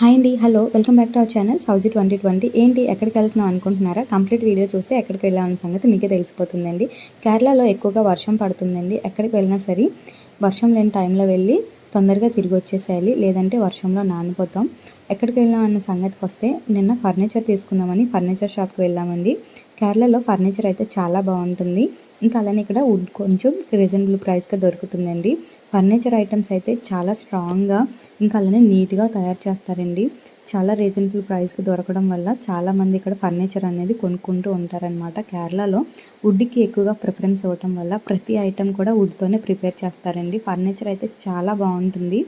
Hi అండి hello welcome back to our channel సౌజీ twenty twenty. ఏంటి ఎక్కడికి వెళ్తున్నాం అనుకుంటున్నారా? కంప్లీట్ వీడియో చూస్తే ఎక్కడికి వెళ్ళామన్న సంగతి మీకే తెలిసిపోతుందండి. కేరళలో ఎక్కువగా వర్షం పడుతుందండి. ఎక్కడికి వెళ్ళినా సరే వర్షం లేని టైంలో వెళ్ళి తొందరగా తిరిగి వచ్చేసేయాలి లేదంటే వర్షంలో నానిపోతాం. ఎక్కడికి వెళ్ళాం అన్న సంగతికి వస్తే నిన్న ఫర్నిచర్ తీసుకుందామని ఫర్నిచర్ షాప్కి వెళ్ళామండి. కేరళలో ఫర్నిచర్ అయితే చాలా బాగుంటుంది. ఇంకా అలానే ఇక్కడ వుడ్ కొంచెం రీజనబుల్ ప్రైస్గా దొరుకుతుందండి. ఫర్నిచర్ ఐటమ్స్ అయితే చాలా స్ట్రాంగ్గా ఇంకా అలానే నీట్గా తయారు చేస్తారండి. చాలా రీజనబుల్ ప్రైస్కి దొరకడం వల్ల చాలామంది ఇక్కడ ఫర్నిచర్ అనేది కొనుక్కుంటూ ఉంటారనమాట కేరళలో. వుడ్కి ఎక్కువగా ప్రిఫరెన్స్ ఇవ్వటం వల్ల ప్రతి ఐటెం కూడా వుడ్తోనే ప్రిపేర్ చేస్తారండి. ఫర్నిచర్ అయితే చాలా బాగుంటుంది.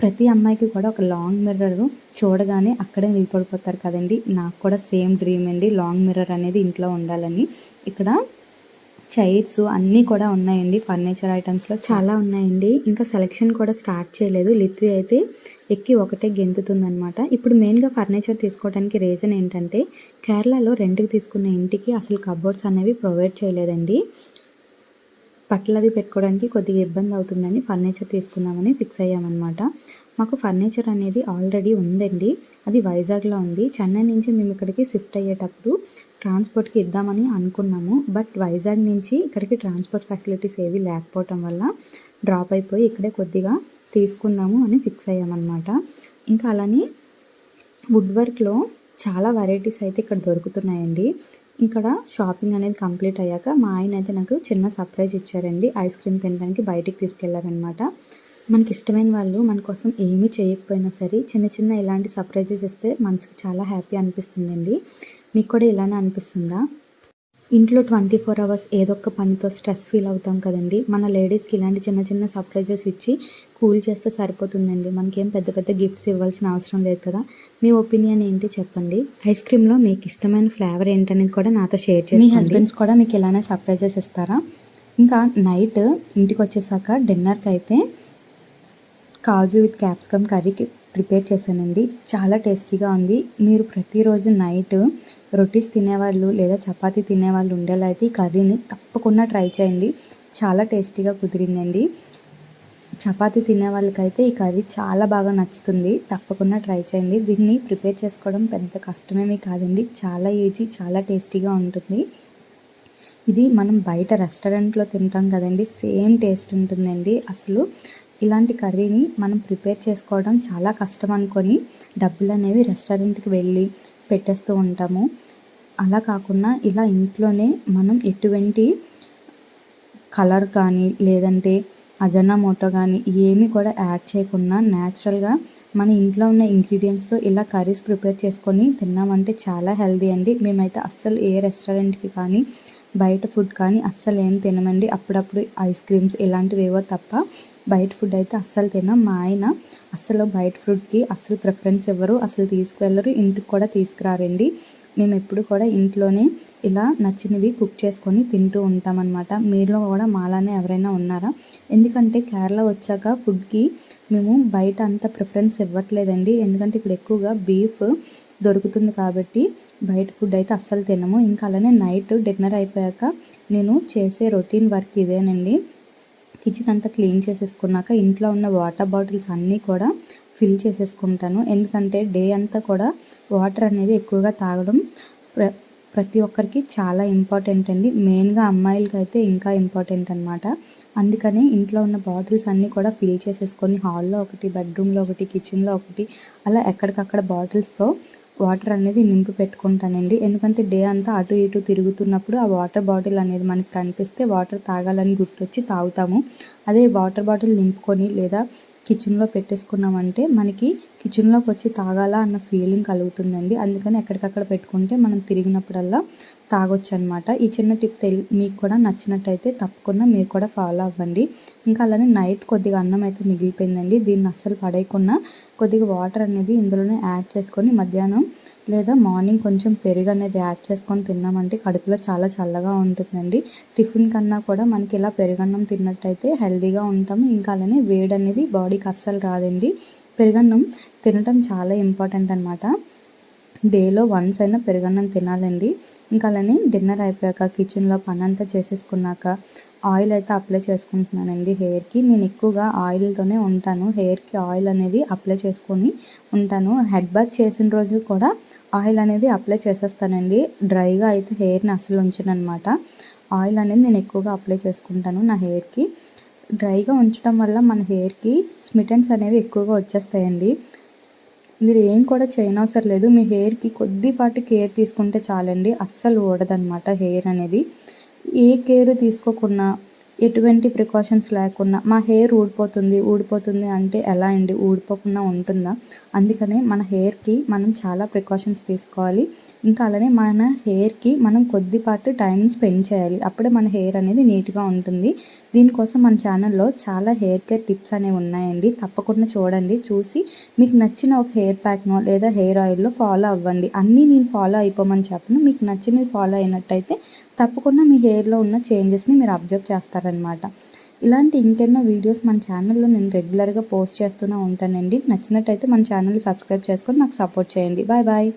ప్రతి అమ్మాయికి కూడా ఒక లాంగ్ మిర్రర్ చూడగానే అక్కడే నిలబడిపోతారు కదండి. నాకు కూడా సేమ్ డ్రీమ్ అండి. లాంగ్ మిర్రర్ అనేది ఇంట్లో ఉండాలని. ఇక్కడ చైర్స్ అన్నీ కూడా ఉన్నాయండి. ఫర్నిచర్ ఐటమ్స్లో చాలా ఉన్నాయండి. ఇంకా సెలెక్షన్ కూడా స్టార్ట్ చేయలేదు. లిత్వి అయితే ఎక్కి ఒకటే గెంతుతుందనమాట ఇప్పుడు మెయిన్గా ఫర్నిచర్ తీసుకోవడానికి రీజన్ ఏంటంటే కేరళలో రెంట్కి తీసుకున్న ఇంటికి అసలు కబోర్డ్స్ అనేవి ప్రొవైడ్ చేయలేదండి. బట్టలు అవి పెట్టుకోవడానికి కొద్దిగా ఇబ్బంది అవుతుందని ఫర్నిచర్ తీసుకుందామని ఫిక్స్ అయ్యామన్నమాట. మాకు ఫర్నిచర్ అనేది ఆల్రెడీ ఉందండి. అది వైజాగ్లో ఉంది. చెన్నై నుంచి మేము ఇక్కడికి షిఫ్ట్ అయ్యేటప్పుడు ట్రాన్స్పోర్ట్కి ఇద్దామని అనుకున్నాము. బట్ వైజాగ్ నుంచి ఇక్కడికి ట్రాన్స్పోర్ట్ ఫెసిలిటీస్ ఏవి లేకపోవటం వల్ల డ్రాప్ అయిపోయి ఇక్కడే కొద్దిగా తీసుకుందాము అని ఫిక్స్ అయ్యామన్నమాట. ఇంకా అలానే వుడ్ వర్క్లో చాలా వెరైటీస్ అయితే ఇక్కడ దొరుకుతున్నాయండి. ఇక్కడ షాపింగ్ అనేది కంప్లీట్ అయ్యాక మా ఆయన అయితే నాకు చిన్న సర్ప్రైజ్ ఇచ్చారండి. ఐస్ క్రీమ్ తినడానికి బయటికి తీసుకెళ్ళారనమాట మనకి ఇష్టమైన వాళ్ళు మన కోసం ఏమీ చేయకపోయినా సరే చిన్న చిన్న ఇలాంటి సర్ప్రైజెస్ ఇస్తే మనసుకి చాలా హ్యాపీ అనిపిస్తుందండి. మీకు కూడా ఇలానే అనిపిస్తుందా? ఇంట్లో ట్వంటీ ఫోర్ అవర్స్ ఏదో ఒక పనితో స్ట్రెస్ ఫీల్ అవుతాం కదండి. మన లేడీస్కి ఇలాంటి చిన్న చిన్న సర్ప్రైజెస్ ఇచ్చి కూల్ చేస్తే సరిపోతుందండి. మనకేం పెద్ద పెద్ద గిఫ్ట్స్ ఇవ్వాల్సిన అవసరం లేదు కదా. మీ ఒపీనియన్ ఏంటి చెప్పండి. ఐస్ క్రీమ్లో మీకు ఇష్టమైన ఫ్లేవర్ ఏంటనేది కూడా నాతో షేర్ చేసి మీ హస్బెండ్స్ కూడా మీకు ఇలానే సర్ప్రైజెస్ ఇస్తారా? ఇంకా నైట్ ఇంటికి వచ్చేసాక డిన్నర్కి అయితే కాజు విత్ క్యాప్సికమ్ కర్రీకి ప్రిపేర్ చేశానండి. చాలా టేస్టీగా ఉంది. మీరు ప్రతిరోజు నైట్ రొటీస్ తినేవాళ్ళు లేదా చపాతీ తినేవాళ్ళు ఉండేలా అయితే ఈ కర్రీని తప్పకుండా ట్రై చేయండి. చాలా టేస్టీగా కుదిరిందండి. చపాతీ తినే వాళ్ళకైతే ఈ కర్రీ చాలా బాగా నచ్చుతుంది. తప్పకుండా ట్రై చేయండి. దీన్ని ప్రిపేర్ చేసుకోవడం పెద్ద కష్టమేమీ కాదండి. చాలా ఈజీ చాలా టేస్టీగా ఉంటుంది. ఇది మనం బయట రెస్టారెంట్లో తింటాం కదండి. సేమ్ టేస్ట్ ఉంటుందండి. అసలు ఇలాంటి కర్రీని మనం ప్రిపేర్ చేసుకోవడం చాలా కష్టం అనుకొని డబ్బులు అనేవి రెస్టారెంట్కి వెళ్ళి పెట్టేస్తూ ఉంటాము. అలా కాకుండా ఇలా ఇంట్లోనే మనం ఎటువంటి కలర్ కానీ లేదంటే అజనామోటో కానీ ఏమీ కూడా యాడ్ చేయకుండా న్యాచురల్గా మన ఇంట్లో ఉన్న ఇంగ్రీడియంట్స్తో ఇలా కర్రీస్ ప్రిపేర్ చేసుకొని తిన్నామంటే చాలా హెల్దీ అండి. మేమైతే అస్సలు ఏ రెస్టారెంట్కి కానీ బయట ఫుడ్ కానీ అస్సలు ఏం తినమండి. అప్పుడప్పుడు ఐస్ క్రీమ్స్ ఇలాంటివి ఏవో తప్ప బయట ఫుడ్ అయితే అస్సలు తినం మా ఆయన అస్సలు బయట ఫుడ్కి అస్సలు ప్రిఫరెన్స్ ఇవ్వరు. అసలు తీసుకువెళ్ళరు ఇంటికి కూడా తీసుకురారండి. మేము ఎప్పుడు కూడా ఇంట్లోనే ఇలా నచ్చినవి కుక్ చేసుకొని తింటూ ఉంటామన్నమాట. మీరులో కూడా మాలానే ఎవరైనా ఉన్నారా? ఎందుకంటే కేరళ వచ్చాక ఫుడ్కి మేము బయట అంత ప్రిఫరెన్స్ ఇవ్వట్లేదండి. ఎందుకంటే ఇక్కడ ఎక్కువగా బీఫ్ దొరుకుతుంది కాబట్టి బయట ఫుడ్ అయితే అస్సలు తినము. ఇంకా అలానే నైట్ డిన్నర్ అయిపోయాక నేను చేసే రొటీన్ వర్క్ ఇదేనండి. కిచెన్ అంతా క్లీన్ చేసేసుకున్నాక ఇంట్లో ఉన్న వాటర్ బాటిల్స్ అన్నీ కూడా ఫిల్ చేసేసుకుంటాను. ఎందుకంటే డే అంతా కూడా వాటర్ అనేది ఎక్కువగా తాగడం ప్ర ప్రతి ఒక్కరికి చాలా ఇంపార్టెంట్ అండి. మెయిన్గా అమ్మాయిలకి అయితే ఇంకా ఇంపార్టెంట్ అనమాట అందుకని ఇంట్లో ఉన్న బాటిల్స్ అన్నీ కూడా ఫిల్ చేసేసుకొని హాల్లో ఒకటి బెడ్రూమ్లో ఒకటి కిచెన్లో ఒకటి అలా ఎక్కడికక్కడ బాటిల్స్తో వాటర్ అనేది నింపి పెట్టుకుంటానండి. ఎందుకంటే డే అంతా అటు ఇటు తిరుగుతున్నప్పుడు ఆ వాటర్ బాటిల్ అనేది మనకి కనిపిస్తే వాటర్ తాగాలని గుర్తొచ్చి తాగుతాము. అదే వాటర్ బాటిల్ నింపుకొని లేదా కిచెన్లో పెట్టేసుకున్నామంటే మనకి కిచెన్లోకి వచ్చి తాగాలా అన్న ఫీలింగ్ కలుగుతుందండి. అందుకని ఎక్కడికక్కడ పెట్టుకుంటే మనం తిరిగినప్పుడల్లా తాగొచ్చు అనమాట ఈ చిన్న టిప్ తెలి మీకు కూడా నచ్చినట్టయితే తప్పకుండా మీరు కూడా ఫాలో అవ్వండి. ఇంకా అలానే నైట్ కొద్దిగా అన్నం అయితే మిగిలిపోయిందండి. దీన్ని అస్సలు పడేయకుండా కొద్దిగా వాటర్ అనేది ఇందులోనే యాడ్ చేసుకొని మధ్యాహ్నం లేదా మార్నింగ్ కొంచెం పెరుగు అనేది యాడ్ చేసుకొని తిన్నామంటే కడుపులో చాలా చల్లగా ఉంటుందండి. టిఫిన్ కన్నా కూడా మనకి ఇలా పెరుగన్నం తిన్నట్టయితే హెల్తీగా ఉంటాము. ఇంకా అలానే వేడి అనేది బాడీకి అస్సలు రాదండి. పెరుగన్నం తినటం చాలా ఇంపార్టెంట్ అనమాట డేలో వన్స్ అయినా పెరుగన్నం తినాలండి. ఇంకా అలానే డిన్నర్ అయిపోయాక కిచెన్లో పని అంతా చేసేసుకున్నాక ఆయిల్ అయితే అప్లై చేసుకుంటున్నానండి హెయిర్కి. నేను ఎక్కువగా ఆయిల్తోనే ఉంటాను. హెయిర్కి ఆయిల్ అనేది అప్లై చేసుకొని ఉంటాను. హెడ్ బాత్ చేసిన రోజు కూడా ఆయిల్ అనేది అప్లై చేసేస్తానండి. డ్రైగా అయితే హెయిర్ని అసలు ఉంచను ఆయిల్ అనేది నేను ఎక్కువగా అప్లై చేసుకుంటాను నా హెయిర్కి. డ్రైగా ఉంచడం వల్ల మన హెయిర్కి స్మిటన్స్ అనేవి ఎక్కువగా వచ్చేస్తాయండి. మీరు ఏం కూడా చేయనవసరం లేదు. మీ హెయిర్కి కొద్దిపాటి కేర్ తీసుకుంటే చాలండి. అస్సలు ఊడదనమాట హెయిర్ అనేది. ఏ కేర్ తీసుకోకుండా ఎటువంటి ప్రికాషన్స్ లేకుండా మా హెయిర్ ఊడిపోతుంది ఊడిపోతుంది అంటే ఎలా అండి? ఊడిపోకుండా ఉంటుందా? అందుకనే మన హెయిర్కి మనం చాలా ప్రికాషన్స్ తీసుకోవాలి. ఇంకా అలానే మన హెయిర్కి మనం కొద్దిపాటు టైం స్పెండ్ చేయాలి. అప్పుడే మన హెయిర్ అనేది నీట్గా ఉంటుంది. దీనికోసం మన ఛానల్లో చాలా హెయిర్ కేర్ టిప్స్ అనేవి ఉన్నాయండి. తప్పకుండా చూడండి. చూసి మీకు నచ్చిన ఒక హెయిర్ ప్యాక్నో లేదా హెయిర్ ఆయిల్లో ఫాలో అవ్వండి. అన్నీ నేను ఫాలో అయిపోమని చెప్పను. మీకు నచ్చినవి ఫాలో అయినట్టయితే తప్పకుండా మీ హెయిర్లో ఉన్న చేంజెస్ని మీరు అబ్జర్వ్ చేస్తారు? చేస్తారనమాట ఇలాంటి ఇంకెన్నో వీడియోస్ మన ఛానల్లో నేను రెగ్యులర్గా పోస్ట్ చేస్తూనే ఉంటానండి. నచ్చినట్టయితే మన ఛానల్ సబ్స్క్రైబ్ చేసుకొని నాకు సపోర్ట్ చేయండి. Bye bye.